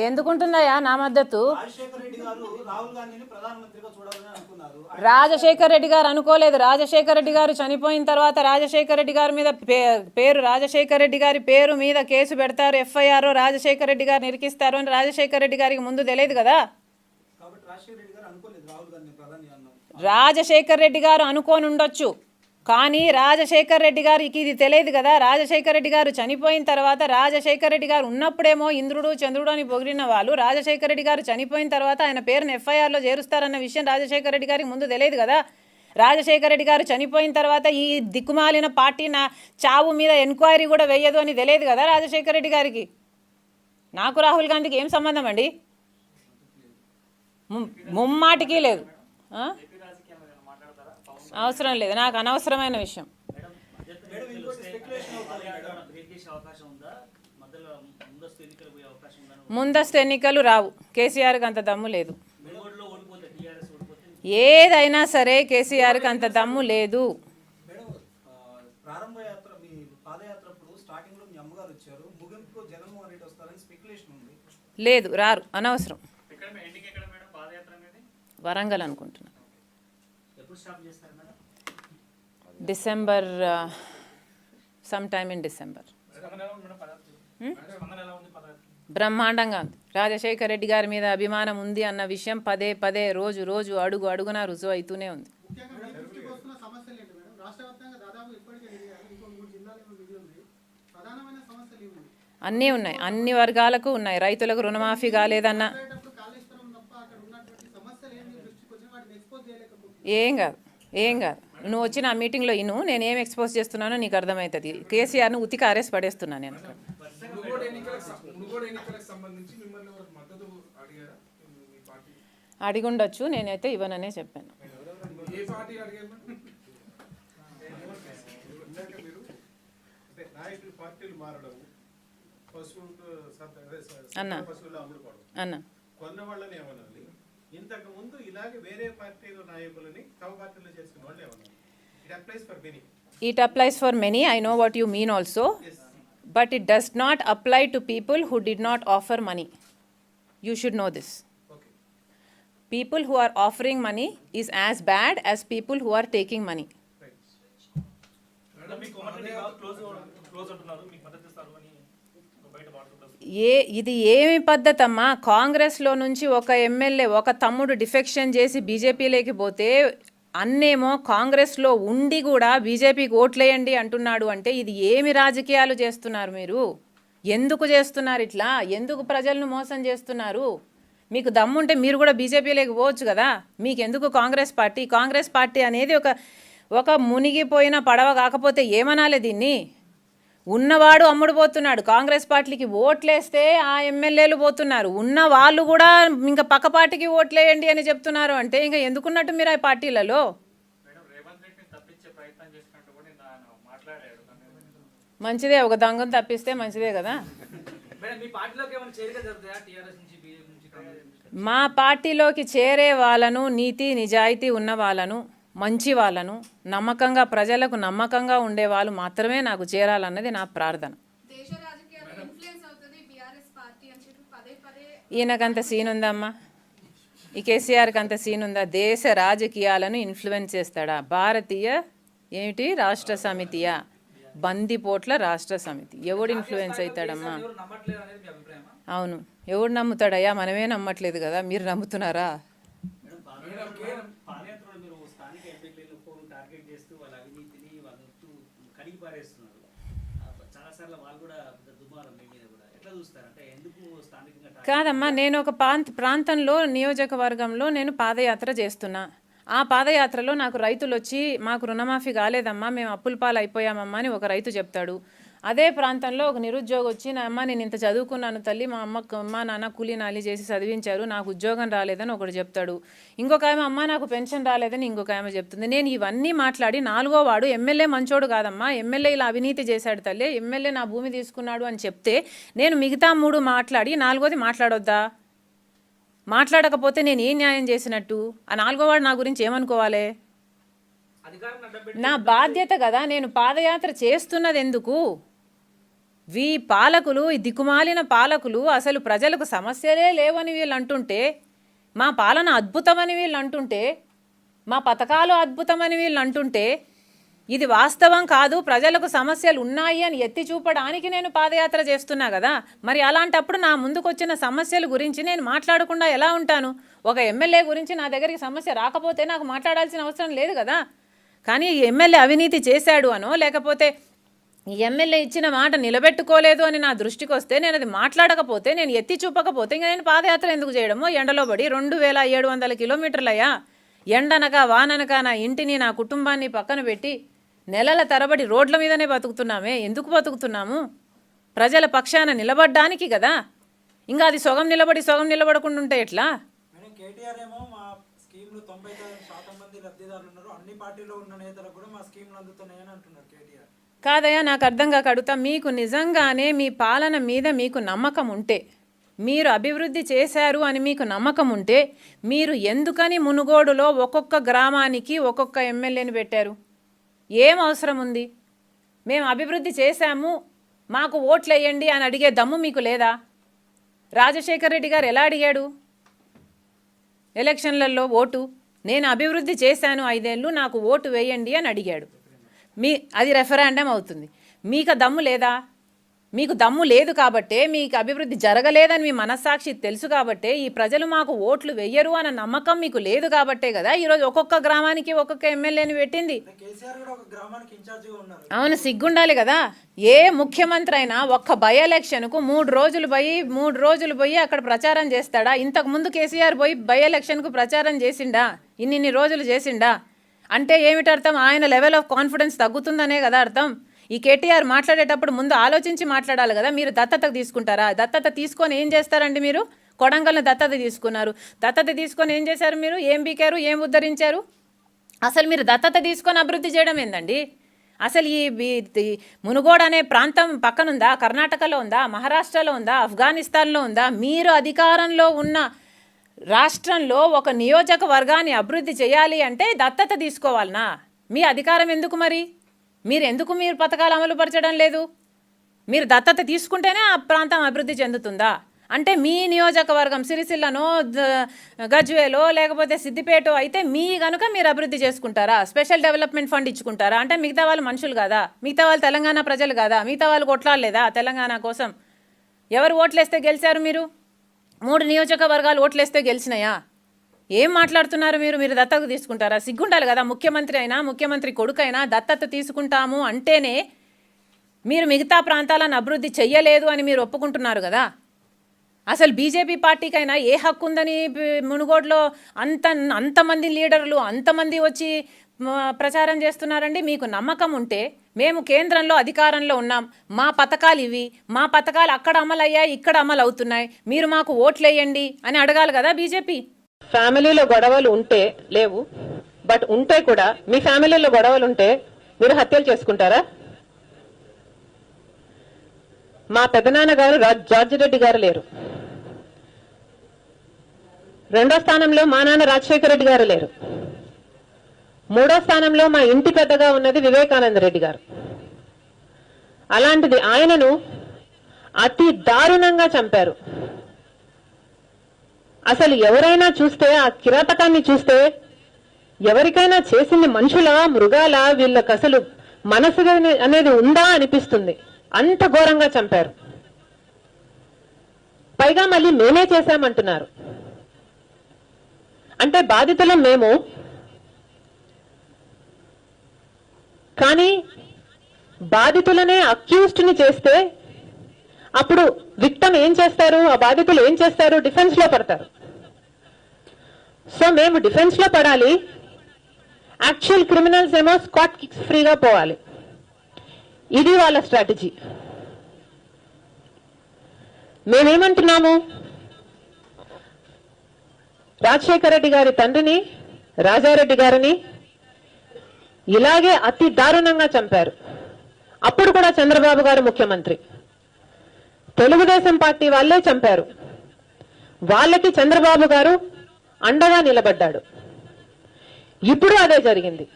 ఎందుకుంటుందయ్యా నా మద్దతు? రాజశేఖర రెడ్డి గారు అనుకోలేదు. రాజశేఖర్ రెడ్డి గారు చనిపోయిన తర్వాత రాజశేఖర్ రెడ్డి గారి మీద పేరు రాజశేఖర్ రెడ్డి గారి పేరు మీద కేసు పెడతారు ఎఫ్ఐఆర్ రాజశేఖర్ రెడ్డి గారు నిరికిస్తారు అని రాజశేఖర్ రెడ్డి గారికి ముందు తెలియదు కదా? రాజశేఖర రెడ్డి గారు అనుకోలేదు కానీ రాజశేఖర్ రెడ్డి గారికి ఇది తెలియదు కదా. రాజశేఖర్ రెడ్డి గారు చనిపోయిన తర్వాత రాజశేఖర్ రెడ్డి గారు ఉన్నప్పుడేమో ఇంద్రుడు చంద్రుడు అని పొగిడిన వాళ్ళు. రాజశేఖర్ రెడ్డి గారు చనిపోయిన తర్వాత ఆయన పేరును ఎఫ్ఐఆర్లో చేరుస్తారన్న విషయం రాజశేఖర్ రెడ్డి గారికి ముందు తెలియదు కదా. రాజశేఖర రెడ్డి గారు చనిపోయిన తర్వాత ఈ దిక్కుమాలిన పార్టీ నా చావు మీద ఎంక్వైరీ కూడా వేయదు అని తెలియదు కదా రాజశేఖర రెడ్డి గారికి. నాకు రాహుల్ గాంధీకి ఏం సంబంధం అండి? ముమ్మాటికి లేదు. అవసరం లేదు. నాకు అనవసరమైన విషయం. ముందస్తు ఎన్నికలు రావు. కేసీఆర్కి అంత దమ్ము లేదు. ఏదైనా సరే కేసీఆర్కి అంత దమ్ము లేదు. మేడం ఆ, ప్రారంభ యాత్ర మీ పాదయాత్ర అప్పుడు స్టార్టింగ్లో మీ అమ్మగారు వచ్చారు. ముగింపులో జగన్మోహన్ రెడ్డి వస్తారని స్పెక్యులేషన్ ఉంది. లేదు రారు. అనవసరం. ఎక్కడ ఎండింగ్ ఎక్కడ మేడం పాదయాత్ర అనేది? వరంగల్ అనుకుంటున్నా ఎప్పుడు స్టాప్ చేస్తారు madam December some time in December. బ్రహ్మాండంగా ఉంది. రాజశేఖర్ రెడ్డి గారి మీద అభిమానం ఉంది అన్న విషయం పదే పదే రోజు రోజు అడుగు అడుగున రుజువు అవుతూనే ఉంది. అన్నీ ఉన్నాయి. అన్ని వర్గాలకు ఉన్నాయి. రైతులకు రుణమాఫీ కాలేదన్న మాట్లాడేటప్పుడు కాళేశ్వరం తప్ప అక్కడ ఉన్నటువంటి సమస్యలు ఏమి మీ దృష్టికి వచ్చి వాటిని ఎక్స్పోజ్ చేయలేకపోతుంది ఏం కాదు ఏం కాదు. నువ్వు వచ్చిన ఆ మీటింగ్లో ఇను నేను ఏం ఎక్స్పోజ్ చేస్తున్నానో నీకు అర్థమవుతుంది కేసీఆర్ను ఉతికి ఆర్ఎస్ పడేస్తున్నాను నేను. అక్కడ అడిగుండొచ్చు నేనైతే ఇవ్వననే చెప్పాను. అన్న అన్న. ఇంతకు ముందు ఇలాగే వేరే పార్టీల నాయకులని తమ పార్టీలో చేసుకున్న వాళ్ళు ఏమనాలి it applies for many it applies for many I know what you mean also but it does not apply to people who did not offer money you should know this okay people who are offering money is as bad as people who are taking money. ఏ ఇది ఏమి పద్ధతి అమ్మా కాంగ్రెస్లో నుంచి ఒక MLA ఒక తమ్ముడు డిఫెక్షన్ చేసి బీజేపీలోకి పోతే అన్నేమో కాంగ్రెస్లో ఉండి కూడా బీజేపీకి ఓట్లేయండి అంటున్నాడు అంటే ఇది ఏమి రాజకీయాలు చేస్తున్నారు మీరు? ఎందుకు చేస్తున్నారు ఇట్లా? ఎందుకు ప్రజలను మోసం చేస్తున్నారు? మీకు దమ్ముంటే మీరు కూడా బీజేపీలోకి పోవచ్చు కదా? మీకు ఎందుకు కాంగ్రెస్ పార్టీ? కాంగ్రెస్ పార్టీ అనేది ఒక ఒక మునిగిపోయిన పడవ కాకపోతే ఏమనాలి దీన్ని? ఉన్నవాడు అమ్ముడు పోతున్నాడు. కాంగ్రెస్ పార్టీకి ఓట్లేస్తే ఆ ఎమ్మెల్యేలు పోతున్నారు. ఉన్న వాళ్ళు కూడా ఇంకా పక్క పార్టీకి ఓట్లేయండి అని చెప్తున్నారు అంటే ఇంకా ఎందుకున్నట్టు మీరు ఆ పార్టీలలో? మంచిదే ఒక దొంగను తప్పిస్తే మంచిదే కదా. మేడం మీ పార్టీలోకి ఏమైనా చేరిక జరుగుతాయా? టీఆర్ఎస్ నుంచి బీజేపీ నుంచి కాంగ్రెస్ నుంచి? మా పార్టీలోకి చేరే వాళ్ళను నీతి నిజాయితీ ఉన్న వాళ్ళను మంచి వాళ్ళను నమ్మకంగా ప్రజలకు నమ్మకంగా ఉండే వాళ్ళు మాత్రమే నాకు చేరాలన్నది నా ప్రార్థన. దేశ రాజకీయాల్లో ఇన్ఫ్లుయెన్స్ అవుతుంది బీఆర్ఎస్ పార్టీ అని చెప్పి పదే పదే ఈయనకంత సీన్ ఉందమ్మా ఈ కేసీఆర్కి అంత సీన్ ఉందా దేశ రాజకీయాలను ఇన్ఫ్లుయెన్స్ చేస్తాడా? భారతీయ ఏమిటి? రాష్ట్ర సమితియా? బందిపోట్ల రాష్ట్ర సమితి. ఎవడు ఇన్ఫ్లుయెన్స్ అవుతాడమ్మా? అవును. ఎవడు నమ్ముతాడయ్యా? మనమే నమ్మట్లేదు కదా. మీరు నమ్ముతున్నారా మేడం పాదయాత్ర పాదయాత్రలో మీరు స్థానిక ఎమ్మెల్యేలకు టార్గెట్ చేస్తూ వాళ్ళ అవినీతిని వాళ్ళ చుట్టూ కడిగి పారేస్తున్నారు చాలా సార్లు వాళ్ళు కూడా పెద్ద దుమారం మీ మీద కూడా ఎట్లా చూస్తారు అంటే ఎందుకు స్థానికంగా target కాదమ్మా నేను ఒక ప్రాంత ప్రాంతంలో నియోజకవర్గంలో నేను పాదయాత్ర చేస్తున్నా. ఆ పాదయాత్రలో నాకు రైతులు వచ్చి మాకు రుణమాఫీ కాలేదమ్మా మేము అప్పుల పాలు అయిపోయామమ్మా అని ఒక రైతు చెప్తాడు. అదే ప్రాంతంలో ఒక నిరుద్యోగి వచ్చి నా అమ్మ నేను ఇంత చదువుకున్నాను తల్లి మా అమ్మ అమ్మ నాన్న కూలీ నాలి చేసి చదివించారు నాకు ఉద్యోగం రాలేదని ఒకడు చెప్తాడు. ఇంకొక ఆమె అమ్మ నాకు పెన్షన్ రాలేదని ఇంకొక ఆమె చెప్తుంది. నేను ఇవన్నీ మాట్లాడి నాలుగో వాడు ఎమ్మెల్యే మంచోడు కాదమ్మా ఎమ్మెల్యే ఇలా అవినీతి చేశాడు తల్లి ఎమ్మెల్యే నా భూమి తీసుకున్నాడు అని చెప్తే నేను మిగతా మూడు మాట్లాడి నాలుగోది మాట్లాడొద్దా? మాట్లాడకపోతే నేను ఏం న్యాయం చేసినట్టు? ఆ నాలుగోవాడు నా గురించి ఏమనుకోవాలి? నా బాధ్యత కదా నేను పాదయాత్ర చేస్తున్నది ఎందుకు? వీ పాలకులు ఈ దిక్కుమాలిన పాలకులు అసలు ప్రజలకు సమస్యలే లేవని వీళ్ళు అంటుంటే మా పాలన అద్భుతమని వీళ్ళు అంటుంటే మా పథకాలు అద్భుతమని వీళ్ళు అంటుంటే ఇది వాస్తవం కాదు ప్రజలకు సమస్యలు ఉన్నాయి అని ఎత్తి చూపడానికి నేను పాదయాత్ర చేస్తున్నా కదా. మరి అలాంటప్పుడు నా ముందుకొచ్చిన సమస్యల గురించి నేను మాట్లాడకుండా ఎలా ఉంటాను? ఒక ఎమ్మెల్యే గురించి నా దగ్గరికి సమస్య రాకపోతే నాకు మాట్లాడాల్సిన అవసరం లేదు కదా. కానీ ఎమ్మెల్యే అవినీతి చేశాడు అనో లేకపోతే ఈ ఎమ్మెల్యే ఇచ్చిన మాట నిలబెట్టుకోలేదు అని నా దృష్టికి వస్తే నేను అది మాట్లాడకపోతే నేను ఎత్తి చూపకపోతే ఇంకా నేను పాదయాత్ర ఎందుకు చేయడమో? ఎండలో పడి రెండు వేల ఏడు వందల కిలోమీటర్లయ్యా. ఎండనక వాననక నా ఇంటిని నా కుటుంబాన్ని పక్కన పెట్టి నెలల తరబడి రోడ్ల మీదనే బతుకుతున్నామే. ఎందుకు బతుకుతున్నాము? ప్రజల పక్షాన నిలబడ్డానికి కదా. ఇంకా అది సొగం నిలబడి సొగం నిలబడకుండా ఉంటే ఎట్లా? కేటీఆర్ ఏమో మా స్కీమ్లు తొంభై శాతం మంది లబ్ధిదారులు ఉన్నారు అన్ని పార్టీలో ఉన్న నేతలకు కూడా మా స్కీమ్లు అందుతున్నాయని అంటున్నారు కేటీఆర్. కాదయ్యా నాకు అర్థం కాక అడుగుతా. మీకు నిజంగానే మీ పాలన మీద మీకు నమ్మకం ఉంటే మీరు అభివృద్ధి చేశారు అని మీకు నమ్మకం ఉంటే మీరు ఎందుకని మునుగోడులో ఒక్కొక్క గ్రామానికి ఒక్కొక్క ఎమ్మెల్యేని పెట్టారు? ఏం అవసరం ఉంది? మేము అభివృద్ధి చేశాము మాకు ఓట్లు వేయండి అని అడిగే దమ్ము మీకు లేదా? రాజశేఖర్ రెడ్డి గారు ఎలా అడిగాడు? ఎలక్షన్లలో ఓటు నేను అభివృద్ధి చేశాను ఐదేళ్ళు నాకు ఓటు వేయండి అని అడిగాడు. మీ అది రెఫరాండం అవుతుంది. మీకు దమ్ము లేదా? మీకు దమ్ము లేదు కాబట్టే మీకు అభివృద్ధి జరగలేదని మీ మనస్సాక్షి తెలుసు కాబట్టే ఈ ప్రజలు మాకు ఓట్లు వెయ్యరు అన్న నమ్మకం మీకు లేదు కాబట్టే కదా ఈరోజు ఒక్కొక్క గ్రామానికి ఒక్కొక్క ఎమ్మెల్యేని పెట్టింది. అవును సిగ్గుండాలి కదా. ఏ ముఖ్యమంత్రి అయినా ఒక్క బై ఎలక్షన్కు మూడు రోజులు పోయి మూడు రోజులు పోయి అక్కడ ప్రచారం చేస్తాడా? ఇంతకు ముందు కేసీఆర్ పోయి బై ఎలక్షన్కు ప్రచారం చేసిండా? ఇన్నిన్ని రోజులు చేసిండా? అంటే ఏమిటి అర్థం? ఆయన లెవెల్ ఆఫ్ కాన్ఫిడెన్స్ తగ్గుతుందనే కదా అర్థం? ఈ కేటీఆర్ మాట్లాడేటప్పుడు ముందు ఆలోచించి మాట్లాడాలి కదా? మీరు దత్తత తీసుకుంటారా? దత్తత తీసుకొని ఏం చేస్తారండి మీరు? కొడంగల్ని దత్తత తీసుకున్నారు. దత్తత తీసుకొని ఏం చేశారు మీరు? ఏం బీకారు? ఏం ఉద్ధరించారు? అసలు మీరు దత్తత తీసుకొని అభివృద్ధి చేయడం ఏందండి? అసలు ఈ మునుగోడ్ అనే ప్రాంతం పక్కనుందా? కర్ణాటకలో ఉందా? మహారాష్ట్రలో ఉందా? ఆఫ్ఘనిస్తాన్లో ఉందా? మీరు అధికారంలో ఉన్న రాష్ట్రంలో ఒక నియోజకవర్గాన్ని అభివృద్ధి చేయాలి అంటే దత్తత తీసుకోవాలనా? మీ అధికారం ఎందుకు మరి? మీరు ఎందుకు మీరు పథకాలు అమలుపరచడం లేదు? మీరు దత్తత తీసుకుంటేనే ఆ ప్రాంతం అభివృద్ధి చెందుతుందా? అంటే మీ నియోజకవర్గం సిరిసిల్లనో గజ్వేలో లేకపోతే సిద్దిపేటో అయితే మీ కనుక మీరు అభివృద్ధి చేసుకుంటారా? స్పెషల్ డెవలప్మెంట్ ఫండ్ ఇచ్చుకుంటారా? అంటే మిగతా వాళ్ళు మనుషులు కాదా. మిగతా వాళ్ళు తెలంగాణ ప్రజలు కాదా. మిగతా వాళ్ళు కొట్లాడలేదా తెలంగాణ కోసం? ఎవరు ఓట్లేస్తే గెలిచారు మీరు? మూడు నియోజకవర్గాలు ఓట్లేస్తే గెలిచినాయా? ఏం మాట్లాడుతున్నారు మీరు? మీరు దత్తత తీసుకుంటారా? సిగ్గుండాలి కదా. ముఖ్యమంత్రి అయినా ముఖ్యమంత్రి కొడుకైనా దత్తత తీసుకుంటాము అంటేనే మీరు మిగతా ప్రాంతాలను అభివృద్ధి చెయ్యలేదు అని మీరు ఒప్పుకుంటున్నారు కదా. అసలు బీజేపీ పార్టీకైనా ఏ హక్కు ఉందని మునుగోడులో అంత అంతమంది లీడర్లు అంతమంది వచ్చి ప్రచారం చేస్తున్నారండి? మీకు నమ్మకం ఉంటే మేము కేంద్రంలో అధికారంలో ఉన్నాం. మా పథకాలు ఇవి. మా పథకాలు అక్కడ అమలయ్యాయి ఇక్కడ అమలు అవుతున్నాయి మీరు మాకు ఓట్లేయండి అని అడగాలి కదా బీజేపీ? ఫ్యామిలీలో గొడవలు ఉంటే లేవు. బట్ ఉంటే కూడా మీ ఫ్యామిలీలో గొడవలు ఉంటే మీరు హత్యలు చేసుకుంటారా? మా పెదనాన్న గారు రా- జార్జి రెడ్డి గారు లేరు. రెండో స్థానంలో మా నాన్న రాజశేఖర రెడ్డి గారు లేరు. మూడో స్థానంలో మా ఇంటి పెద్దగా ఉన్నది వివేకానంద రెడ్డి గారు. అలాంటిది ఆయనను అతి దారుణంగా చంపారు. అసలు ఎవరైనా చూస్తే ఆ కిరాతకాన్ని చూస్తే ఎవరికైనా చేసింది మనుషుల మృగాల వీళ్ళకి అసలు మనసు అనేది ఉందా అనిపిస్తుంది. అంత ఘోరంగా చంపారు. పైగా మళ్ళీ మేమే చేశామంటున్నారు. అంటే బాధితులం మేము కానీ బాధితులనే అక్యూస్డ్ని చేస్తే అప్పుడు విక్టమ్ ఏం చేస్తారు? ఆ బాధితులు ఏం చేస్తారు? డిఫెన్స్లో పడతారు. సో మేము డిఫెన్స్లో పడాలి. యాక్చువల్ క్రిమినల్స్ ఏమో స్కాట్ కిక్స్ ఫ్రీగా పోవాలి. ఇది వాళ్ళ స్ట్రాటజీ. మేమేమంటున్నాము? రాజశేఖర రెడ్డి గారి తండ్రిని రాజారెడ్డి గారిని ఇలాగే అతి దారుణంగా చంపారు. అప్పుడు కూడా చంద్రబాబు గారు ముఖ్యమంత్రి. తెలుగుదేశం పార్టీ వాళ్ళే చంపారు. వాళ్ళకి చంద్రబాబు గారు అండగా నిలబడ్డాడు. ఇప్పుడు అదే జరిగింది.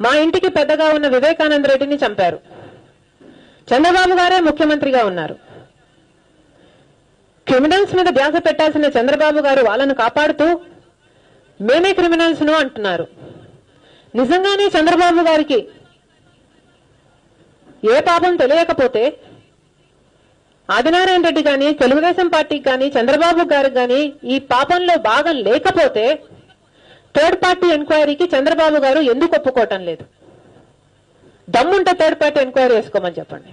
మా ఇంటికి పెద్దగా ఉన్న వివేకానంద రెడ్డిని చంపారు. చంద్రబాబు గారే ముఖ్యమంత్రిగా ఉన్నారు. క్రిమినల్స్ మీద ధ్యాస పెట్టాల్సిన చంద్రబాబు గారు వాళ్ళను కాపాడుతూ మేమే క్రిమినల్స్ను అంటున్నారు. నిజంగానే చంద్రబాబు గారికి ఏ పాపం తెలియకపోతే ఆదినారాయణ రెడ్డి గాని తెలుగుదేశం పార్టీకి కానీ చంద్రబాబు గారికి కానీ ఈ పాపంలో భాగం లేకపోతే థర్డ్ పార్టీ ఎంక్వైరీకి చంద్రబాబు గారు ఎందుకు ఒప్పుకోవటం లేదు? దమ్ముంటే థర్డ్ పార్టీ ఎంక్వైరీ వేసుకోమని చెప్పండి.